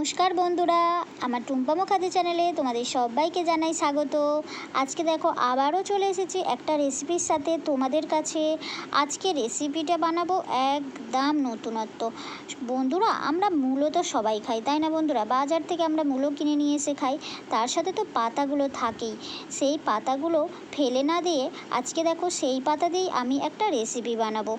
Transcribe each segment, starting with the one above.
নমস্কার বন্ধুরা, আমার টুম্পা মুখার্জি চ্যানেলে তোমাদের সবাইকে জানাই স্বাগত। আজকে দেখো আবারও চলে এসেছি একটা রেসিপির সাথে তোমাদের কাছে। আজকে রেসিপিটা বানাবো একদম নতুনত্ব। বন্ধুরা, আমরা মূলো তো সবাই খাই, তাই না বন্ধুরা? বাজার থেকে আমরা মূলো কিনে নিয়ে এসে খাই, তার সাথে তো পাতাগুলো থাকেই। সেই পাতাগুলো ফেলে না দিয়ে আজকে দেখো সেই পাতা দিয়েই আমি একটা রেসিপি বানাবো।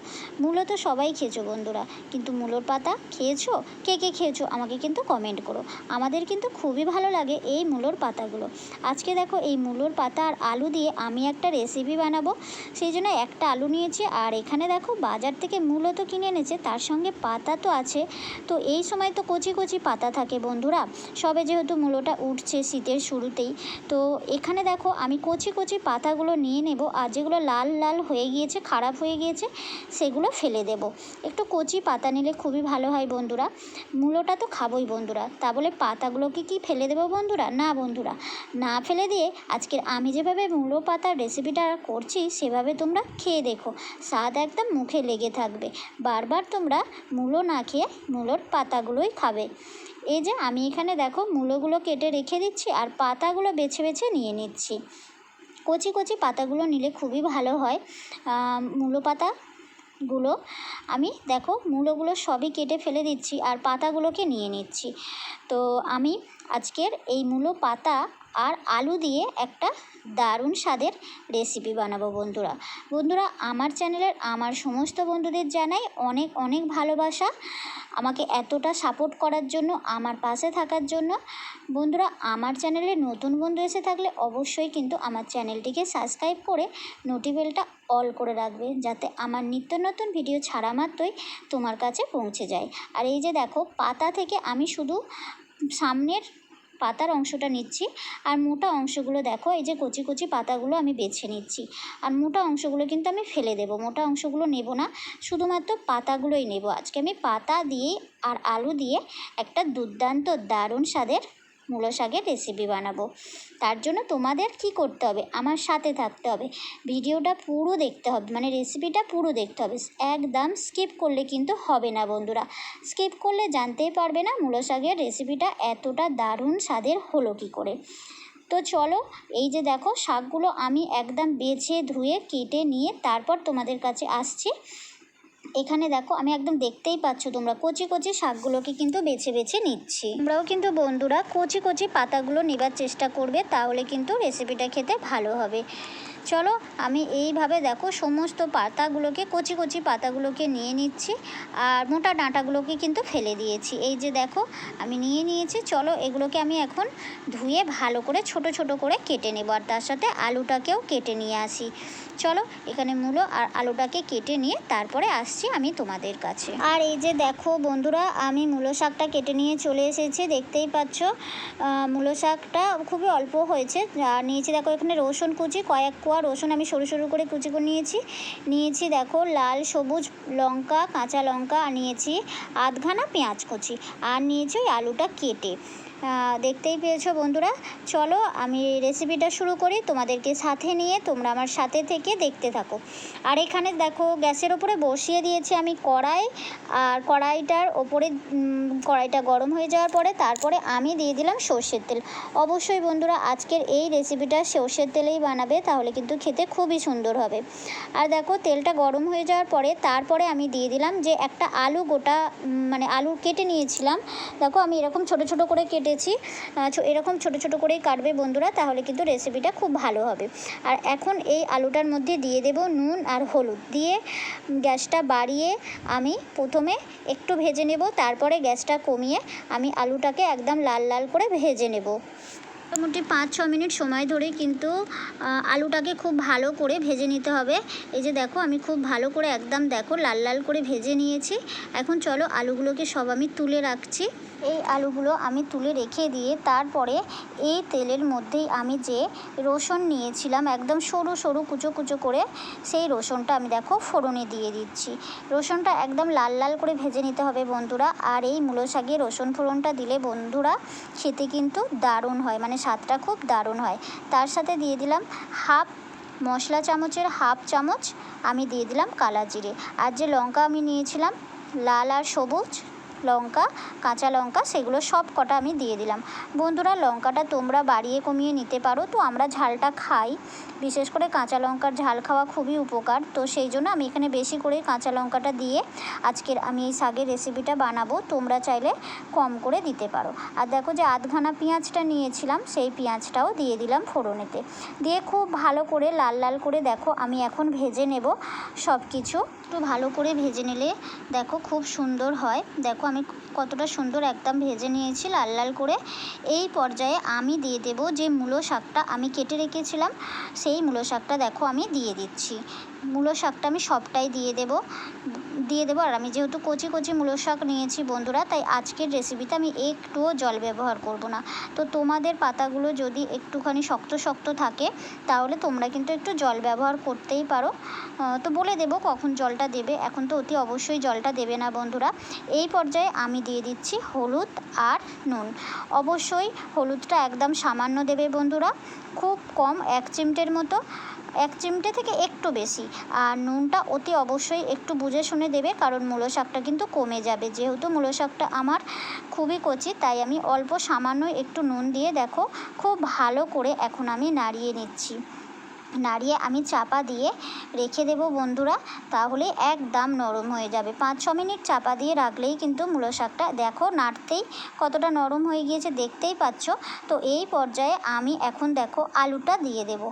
মূলো তো সবাই খেয়েছো বন্ধুরা, কিন্তু মূলোর পাতা খেয়েছো? কে কে খেয়েছো? আমাকে কিন্তু কমেন্ট করো। আমাদের কিন্তু খুবই ভালো লাগে এই মূলোর পাতাগুলো। আজকে দেখো এই মূলোর পাতা আর আলু দিয়ে আমি একটা রেসিপি বানাবো। সেই জন্য একটা আলু নিয়েছি আর এখানে দেখো বাজার থেকে মূলো তো কিনে এনেছে, তার সঙ্গে পাতা তো আছে। তো এই সময় তো কচি কচি পাতা থাকে বন্ধুরা। সবে যেহেতু মূলোটা উঠছে শীতের শুরুতেই, তো এখানে দেখো আমি কচি কচি পাতাগুলো নিয়ে নেব আর যেগুলো লাল লাল হয়ে গিয়েছে, খারাপ হয়ে গিয়েছে, সেগুলো ফেলে দেব। একটু কচি পাতা নিলে খুবই ভালো হয় বন্ধুরা। মূলোটা তো খাবোই বন্ধুরা, তা বলে পাতাগুলোকে কি ফেলে দেবো বন্ধুরা? না বন্ধুরা, না ফেলে দিয়ে আজকের আমি যেভাবে মূলো পাতার রেসিপিটা করছি, সেভাবে তোমরা খেয়ে দেখো। স্বাদ একদম মুখে লেগে থাকবে। বারবার তোমরা মূলো না খেয়ে মূলোর পাতাগুলোই খাবে। এই যে আমি এখানে দেখো মূলোগুলো কেটে রেখে দিচ্ছি আর পাতাগুলো বেছে বেছে নিয়ে নিচ্ছি। কচি কচি পাতাগুলো নিলে খুবই ভালো হয়। মূলো পাতা গুলো আমি দেখো মূলোগুলো সবই কেটে ফেলে দিচ্ছি আর পাতাগুলোকে নিয়ে নিচ্ছি। তো আমি আজকের এই মূলো পাতা আর আলু দিয়ে একটা দারুণ স্বাদের রেসিপি বানাবো বন্ধুরা। বন্ধুরা, আমার চ্যানেলের আমার সমস্ত বন্ধুদের জানাই অনেক অনেক ভালোবাসা। আমাকে এতটা সাপোর্ট করার জন্য, আমার পাশে থাকার জন্য। বন্ধুরা, আমার চ্যানেলে নতুন বন্ধু এসে থাকলে অবশ্যই কিন্তু আমার চ্যানেলটিকে সাবস্ক্রাইব করে নোটিবেলটা অল করে রাখবে, যাতে আমার নিত্য নতুন ভিডিও ছাড়া মাত্রই তোমার কাছে পৌঁছে যায়। আর এই যে দেখো, পাতা থেকে আমি শুধু সামনের পাতার অংশটা নিচ্ছি। আর মোটা অংশগুলো দেখো, এই যে কচি কচি পাতাগুলো আমি বেছে নিচ্ছি। আর মোটা অংশগুলো কিন্তু আমি ফেলে দেব, মোটা অংশগুলো নেব না, শুধুমাত্র পাতাগুলোই নেব। আজকে আমি পাতা দিয়ে আর আলু দিয়ে একটা দুর্দান্ত দারুণ স্বাদের মূলো শাকের রেসিপি বানাবো। তার জন্য তোমাদের কি করতে হবে? আমার সাথে থাকতে হবে। ভিডিওটা পুরো দেখতে হবে। মানে রেসিপিটা পুরো দেখতে হবে। একদম স্কিপ করলে কিন্তু হবে না বন্ধুরা। স্কিপ করলে জানতেই পারবে না মূলো শাকের রেসিপিটা এতটা দারুণ স্বাদের হলো কি করে। তো চলো, এই যে দেখো, শাকগুলো আমি একদম বেছে ধুয়ে, কেটে নিয়ে তারপর তোমাদের কাছে আসছি। এখানে দেখো, আমি একদম দেখতেই পাচ্ছ তোমরা, কচি কচি শাকগুলোকে কিন্তু বেছে বেছে নিচ্ছি। তোমরাও কিন্তু বন্ধুরা কচি কচি পাতাগুলো নেবার চেষ্টা করবে, তাহলে কিন্তু রেসিপিটা খেতে ভালো হবে। চলো আমি এইভাবে দেখো সমস্ত পাতাগুলোকে, কচি কচি পাতাগুলোকে নিয়ে নিচ্ছি আর মোটা ডাঁটাগুলোকে কিন্তু ফেলে দিয়েছি। এই যে দেখো আমি নিয়ে নিয়েছি, চলো এগুলোকে আমি এখন ধুয়ে ভালো করে, ছোট ছোট করে কেটে নেব আর তার সাথে আলুটাকেও কেটে নিয়ে আসি। চলো এখানে মূলো আর আলুটাকে কেটে নিয়ে তারপরে আসছি আমি তোমাদের কাছে। আর এই যে দেখো বন্ধুরা, আমি মূলো শাকটা কেটে নিয়ে চলে এসেছি, দেখতেই পাচ্ছ মূলো শাকটা খুবই অল্প হয়েছে। আর নিয়েছি দেখো এখানে রসুন কুচি, কয়েক কোয়া রসুন আমি সরু সরু করে কুচি করে নিয়েছি। নিয়েছি দেখো লাল, সবুজ লঙ্কা, কাঁচা লঙ্কা আর নিয়েছি আধখানা পেঁয়াজ কুচি। আর নিয়েছি ওই আলুটা কেটে। দেখতেই পেয়েছ বন্ধুরা। চলো আমি রেসিপিটা শুরু করি। তোমাদেরকে সাথে নিয়ে তোমরা আমার সাথে থেকে দেখতে থাকো। আর এখানে দেখো, গ্যাসের ওপরে বসিয়ে দিয়েছি আমি কড়াই। আর কড়াইটার ওপরে কড়াইটা গরম হয়ে যাওয়ার পরে তারপরে আমি দিয়ে দিলাম সর্ষের তেল। অবশ্যই বন্ধুরা, আজকের এই রেসিপিটা সর্ষের তেলেই বানাবে, তাহলে কিন্তু খেতে খুবই সুন্দর হবে। আর দেখো, তেলটা গরম হয়ে যাওয়ার পরে তারপরে আমি দিয়ে দিলাম যে একটা আলু গোটা মানে আলু কেটে নিয়েছিলাম। দেখো, আমি এরকম ছোট ছোট করে কেটে কেটেছি এরকম ছোট ছোট করেই কাটবে বন্ধুরা, তাহলে কিন্তু রেসিপিটা খুব ভালো হবে। আর এখন এই আলুটার মধ্যে দিয়ে দেব নুন আর হলুদ। দিয়ে গ্যাসটা বাড়িয়ে আমি প্রথমে একটু ভেজে নেব, তারপরে গ্যাসটা কমিয়ে আমি আলুটাকে একদম লাল লাল করে ভেজে নেব। মোটামুটি পাঁচ, ছ মিনিট সময় ধরে কিন্তু আলুটাকে খুব ভালো করে ভেজে নিতে হবে। এই যে দেখো, আমি খুব ভালো করে একদম দেখো, লাল লাল করে ভেজে নিয়েছি। এখন চলো আলুগুলোকে সব আমি তুলে রাখছি। এই আলুগুলো আমি তুলে রেখে দিয়ে তারপরে এই তেলের মধ্যেই আমি যে রসুন নিয়েছিলাম, একদম সরু সরু, কুচো কুচো করে, সেই রসুনটা আমি দেখো ফোড়নে দিয়ে দিচ্ছি। রসুনটা একদম লাল লাল করে ভেজে নিতে হবে বন্ধুরা। আর এই মূলো শাকে রসুন ফোড়নটা দিলে বন্ধুরা, খেতে কিন্তু দারুণ হয়। মানে স্বাদটা খুব দারুণ হয়। তার সাথে দিয়ে দিলাম হাফ মশলা চামচের হাফ চামচ, আমি দিয়ে দিলাম কালা জিরে আর যে লঙ্কা আমি নিয়েছিলাম, লাল আর সবুজ লঙ্কা, কাঁচা লঙ্কা, সেগুলো সব কটা আমি দিয়ে দিলাম। বন্ধুরা, লঙ্কাটা তোমরা বাড়িয়ে কমিয়ে নিতে পারো। তো আমরা ঝালটা খাই। বিশেষ করে কাঁচা লঙ্কার ঝাল খাওয়া খুবই উপকার। তো সেই জন্য আমি এখানে বেশি করে কাঁচা লঙ্কাটা দিয়ে আজকের আমি এই শাকের রেসিপিটা বানাবো। তোমরা চাইলে কম করে দিতে পারো। আর দেখো যে আধখানা পেঁয়াজটা নিয়েছিলাম, সেই পেঁয়াজটাও দিয়ে দিলাম ফোড়নেতে। দিয়ে খুব ভালো করে লাল লাল করে দেখো, আমি এখন ভেজে নেব সব কিছু একটু ভালো করে ভেজে নিলে দেখো খুব সুন্দর হয়। দেখো আমি কতটা সুন্দর একদম ভেজে নিয়েছি লাল লাল করে। এই পর্যায়ে আমি দিয়ে দেব যে মূলো শাকটা আমি কেটে রেখেছিলাম, সেই মূলো শাকটা দেখো আমি দিয়ে দিচ্ছি। মূলো শাকটা আমি সবটাই দিয়ে দেব। দিয়ে দেবো। আর আমি যেহেতু কচি কচি মূলো শাক নিয়েছি বন্ধুরা, তাই আজকের রেসিপিতে আমি একটুও জল ব্যবহার করব না। তো তোমাদের পাতাগুলো যদি একটুখানি শক্ত শক্ত থাকে, তাহলে তোমরা কিন্তু একটু জল ব্যবহার করতেই পারো। তো বলে দেবো কখন জলটা দেবে। এখন তো অতি অবশ্যই জলটা দেবে না বন্ধুরা। এই পর্যায়ে আমি দিয়ে দিচ্ছি হলুদ আর নুন। অবশ্যই হলুদটা একদম সামান্য দেবে বন্ধুরা। খুব কম এক চিমটের মতো। এক চিমটে থেকে একটু বেশি। আর নুনটা অতি অবশ্যই একটু বুঝে শুনে দেবে, কারণ মূলো শাকটা কিন্তু কমে যাবে। যেহেতু মূলো শাকটা আমার খুবই কচি, তাই আমি অল্প সামান্য একটু নুন দিয়ে দেখো, খুব ভালো করে এখন আমি নাড়িয়ে নিচ্ছি। নাড়িয়ে আমি চাপা দিয়ে রেখে দেবো বন্ধুরা। তাহলে একদম নরম হয়ে যাবে। পাঁচ ছ মিনিট চাপা দিয়ে রাখলেই কিন্তু মূলো শাকটা দেখো নাড়তেই কতটা নরম হয়ে গিয়েছে, দেখতেই পাচ্ছ? তো এই পর্যায়ে আমি এখন দেখো আলুটা দিয়ে দেব।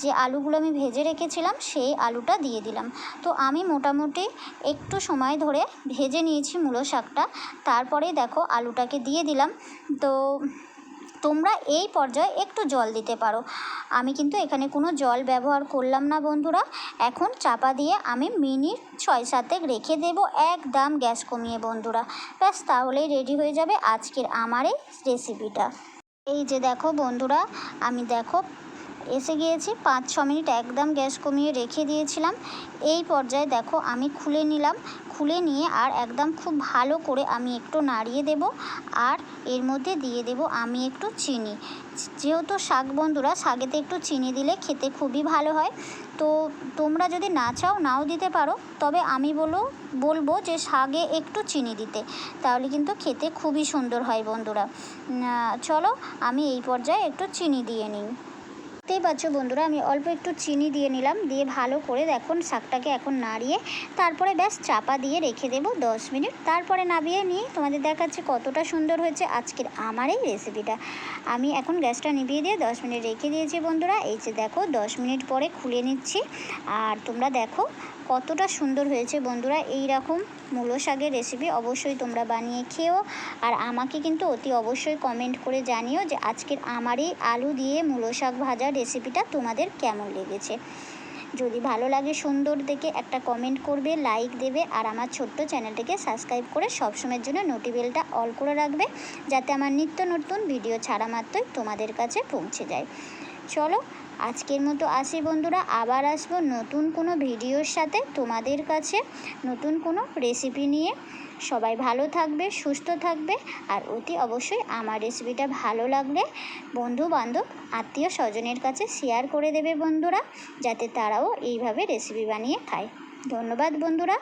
যে আলুগুলো আমি ভেজে রেখেছিলাম, সেই আলুটা দিয়ে দিলাম। তো আমি মোটামুটি একটু সময় ধরে ভেজে নিয়েছি মূলো শাকটা। তারপরে দেখো আলুটাকে দিয়ে দিলাম। তো তোমরা এই পর্যায়ে একটু জল দিতে পারো। আমি কিন্তু এখানে কোনো জল ব্যবহার করলাম না, বন্ধুরা। এখন চাপা দিয়ে আমি মিনিট ছয় সাতেক রেখে দেব একদম গ্যাস কমিয়ে, বন্ধুরা। ব্যাস, তাহলেই রেডি হয়ে যাবে আজকের আমার এই রেসিপিটা এই যে দেখো, বন্ধুরা, আমি দেখো এসে গিয়েছি, পাঁচ, ছ মিনিট একদম গ্যাস কমিয়ে রেখে দিয়েছিলাম। এই পর্যায়ে দেখো আমি খুলে নিলাম। খুলে নিয়ে আর একদম খুব ভালো করে আমি একটু নাড়িয়ে দেব আর এর মধ্যে দিয়ে দেব আমি একটু চিনি। যেহেতু শাক বন্ধুরা, শাকেতে একটু চিনি দিলে খেতে খুবই ভালো হয়। তো তোমরা যদি না চাও, নাও দিতে পারো। তবে আমি বলো, বলব যে শাকে একটু চিনি দিতে, তাহলে কিন্তু খেতে খুবই সুন্দর হয় বন্ধুরা। চলো আমি এই পর্যায়ে একটু চিনি দিয়ে নিই। দেখতেই পাচ্ছ বন্ধুরা, আমি অল্প একটু চিনি দিয়ে নিলাম, দিয়ে ভালো করে দেখুন শাকটাকে এখন নাড়িয়ে, তারপরে ব্যাস চাপা দিয়ে রেখে দেবো দশ মিনিট। তারপরে নামিয়ে নিয়ে তোমাদের দেখাচ্ছি কতটা সুন্দর হয়েছে আজকের আমার এই রেসিপিটা আমি এখন গ্যাসটা নিভিয়ে দিয়ে দশ মিনিট রেখে দিয়েছি বন্ধুরা, এই যে দেখো দশ মিনিট পরে খুলে নিচ্ছি। আর তোমরা দেখো কতটা সুন্দর হয়েছে বন্ধুরা এই রকম মূলো শাকের রেসিপি অবশ্যই তোমরা বানিয়ে খেও। আর আমাকে কিন্তু অতি অবশ্যই কমেন্ট করে জানিও যে আজকের আমারই আলু দিয়ে মূলো শাক ভাজার রেসিপিটা তোমাদের কেমন লেগেছে? যদি ভালো লাগে সুন্দর দেখে একটা কমেন্ট করবে লাইক দেবে, আর আমার ছোট্ট চ্যানেলটিকে সাবস্ক্রাইব করে সবসময়ের জন্য নোটিবেলটা অল করে রাখবে, যাতে আমার নিত্য নতুন ভিডিও ছাড়া মাত্রই তোমাদের কাছে পৌঁছে যায়। চলো আজকের মতো আসি বন্ধুরা, আবার আসব নতুন কোনো ভিডিওর সাথে তোমাদের কাছে নতুন কোনো রেসিপি নিয়ে। সবাই ভালো থাকবে, সুস্থ থাকবে, আর অতি অবশ্যই আমার রেসিপিটা ভালো লাগলে বন্ধু বান্ধব আত্মীয় স্বজনের কাছে শেয়ার করে দেবে বন্ধুরা, যাতে তারাও এইভাবে রেসিপি বানিয়ে খায়। ধন্যবাদ বন্ধুরা।